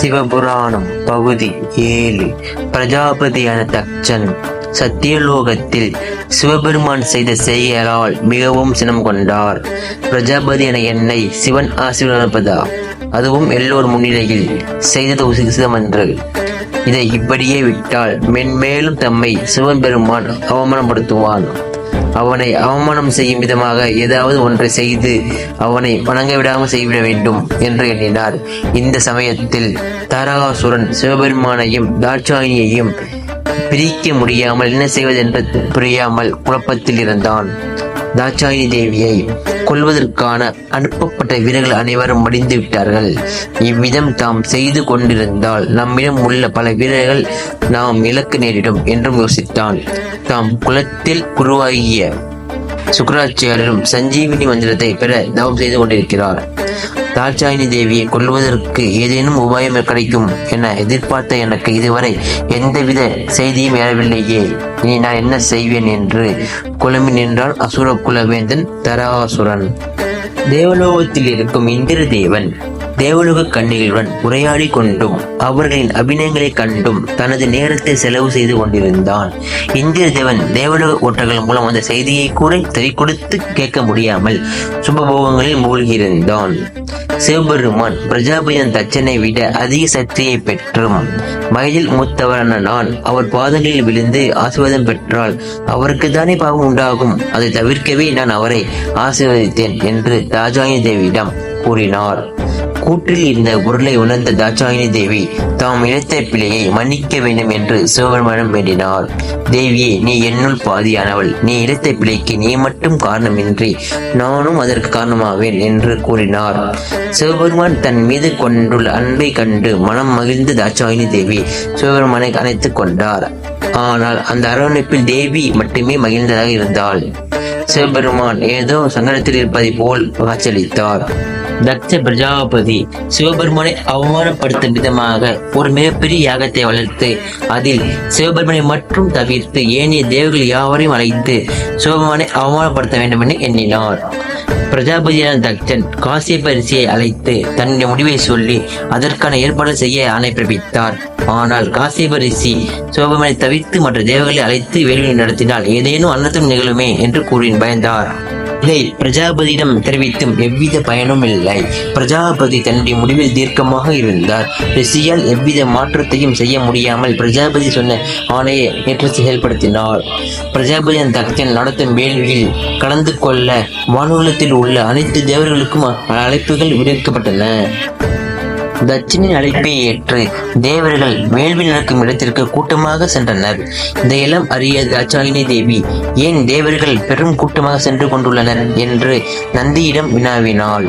சிவபுராணம் பகுதி ஏழு. பிரஜாபதியான தக்ஷன் சத்தியலோகத்தில் சிவபெருமான் செய்த செயலால் மிகவும் சினம் கொண்டார். பிரஜாபதி என என்னை சிவன் ஆசீர்வதிப்பதா? அதுவும் எல்லோர் முன்னிலையில் செய்தது உசிதமன்று இதை இப்படியே விட்டால் மென்மேலும் தம்மை சிவபெருமான் அவமானப்படுத்துவான். அவனை அவமானம் செய்யும் விதமாக ஏதாவது ஒன்றை செய்து அவனை வணங்க விடாமல் செய்விட வேண்டும் என்று எண்ணினார். இந்த சமயத்தில் தாரகாசுரன் சிவபெருமானையும் தாட்சாயினியையும் பிரிக்க முடியாமல் என்ன செய்வதென்று புரியாமல் குழப்பத்தில் இருந்தான். தாட்சாயி தேவியை கொல்வதற்கான அனுப்பப்பட்ட வீரர்கள் அனைவரும் மடிந்து விட்டார்கள். இவ்விதம் தாம் செய்து கொண்டிருந்தால் நம்மிடம் உள்ள பல வீரர்கள் நாம் இலக்கு நேரிடும் என்றும் யோசித்தான். தாம் குலத்தில் குருவாகிய சுக்கராச்சாரியரும் சஞ்சீவினி மந்திரத்தை பெற தவம் செய்து கொண்டிருக்கிறார். தாட்சாயினி தேவியை கொள்வதற்கு ஏதேனும் உபாயம் கிடைக்கும் என எதிர்பார்த்த எனக்கு இதுவரை எந்தவித செய்தியும் எழவில்லையே. இனி நான் என்ன செய்வேன் என்று குழம்பி நின்றால் அசுர குலவேந்தன் தராசுரன். தேவலோகத்தில் இருக்கும் இந்திர தேவன் தேவலோக கண்ணிகளுடன் உரையாடி கொண்டும் அவர்களின் அபிநயங்களை கண்டும் தனது நேரத்தை செலவு செய்து கொண்டிருந்தான். இந்திர தேவன் தேவலோக ஓட்டங்கள் மூலம் அந்த செய்தியை கூட தெரி கொடுத்து கேட்க முடியாமல் சுபபோகங்களில் மூழ்கியிருந்தான். சிவபெருமான் பிரஜாபதியின் தச்சனை விட அதிக சக்தியை பெற்றும். வயதில் மூத்தவரான நான் அவர் பாதங்களில் விழுந்து ஆசீர்வாதம் பெற்றால் அவருக்கு தானே பாவம் உண்டாகும். அதை தவிர்க்கவே நான் அவரை ஆசீர்வதித்தேன் என்று தாஜாயி தேவியிடம் கூறினார். கூற்றில் இருந்த பொருளை உணர்ந்த தாட்சாயினி தேவி தாம் இழைத்த பிழையை மன்னிக்க வேண்டும் என்று சிவபெருமானம் வேண்டினார் தேவியே நீ என்னுள் பாதியானவள். நீ இழைத்த பிழைக்கு நீ மட்டும் காரணமின்றி நானும் அதற்கு காரணமாவேன் என்று கூறினார். சிவபெருமான் தன் மீது கொண்டுள்ள அன்பை கண்டு மனம் மகிழ்ந்து தாட்சாயினி தேவி சிவபெருமானை அணைத்துக் கொண்டார். ஆனால் அந்த அரவணைப்பில் தேவி மட்டுமே மகிழ்ந்ததாக இருந்தாள். சிவபெருமான் ஏதோ சங்கடத்தில் இருப்பதை போல் காட்சியளித்தார் தட்ச பிரஜாபதி சிவபெருமானை அவமானப்படுத்தும் விதமாக ஒரு மிகப்பெரிய யாகத்தை வளர்த்து அதில் சிவபெருமனை மட்டும் தவிர்த்து ஏனைய தேவர்கள் யாவரையும் அழைத்து சிவபெருமானை அவமானப்படுத்த வேண்டும் என எண்ணினார். பிரஜாபதியான தக்ஷன் காசியப்ப அழைத்து தன்னுடைய முடிவை சொல்லி அதற்கான ஏற்பாடு செய்ய ஆணை பிறப்பித்தார். ஆனால் காசியப்ப சோபமனை தவிர்த்து மற்ற தேவர்களை அழைத்து வேள்வி நடத்தினால் ஏதேனும் அன்னத்தும் நிகழுமே என்று கூறி பயந்தார். இதை பிரஜாபதியிடம் தெரிவித்தும் எவ்வித பயனும் இல்லை. பிரஜாபதி தன்னுடைய முடிவில் தீர்க்கமாக இருந்தார். ரிஷியால் எவ்வித மாற்றத்தையும் செய்ய முடியாமல் பிரஜாபதி சொன்ன ஆணையை ஏற்று செயல்படுத்தினார். பிரஜாபதி அந்த தக்ஷன் நடத்தும் வேள்வியில் கலந்து கொள்ள வானுலத்தில் உள்ள அனைத்து தேவர்களுக்கும் அழைப்புகள் விடுக்கப்பட்டன தட்சிணின் அழைப்பை ஏற்று தேவர்கள் வேள்வி நடக்கும் இடத்திற்கு கூட்டமாக சென்றனர். இதையெல்லாம் அறிய தாட்சாயினி தேவி ஏன் தேவர்கள் பெரும் கூட்டமாக சென்று கொண்டுள்ளனர் என்று நந்தியிடம் வினாவினாள்.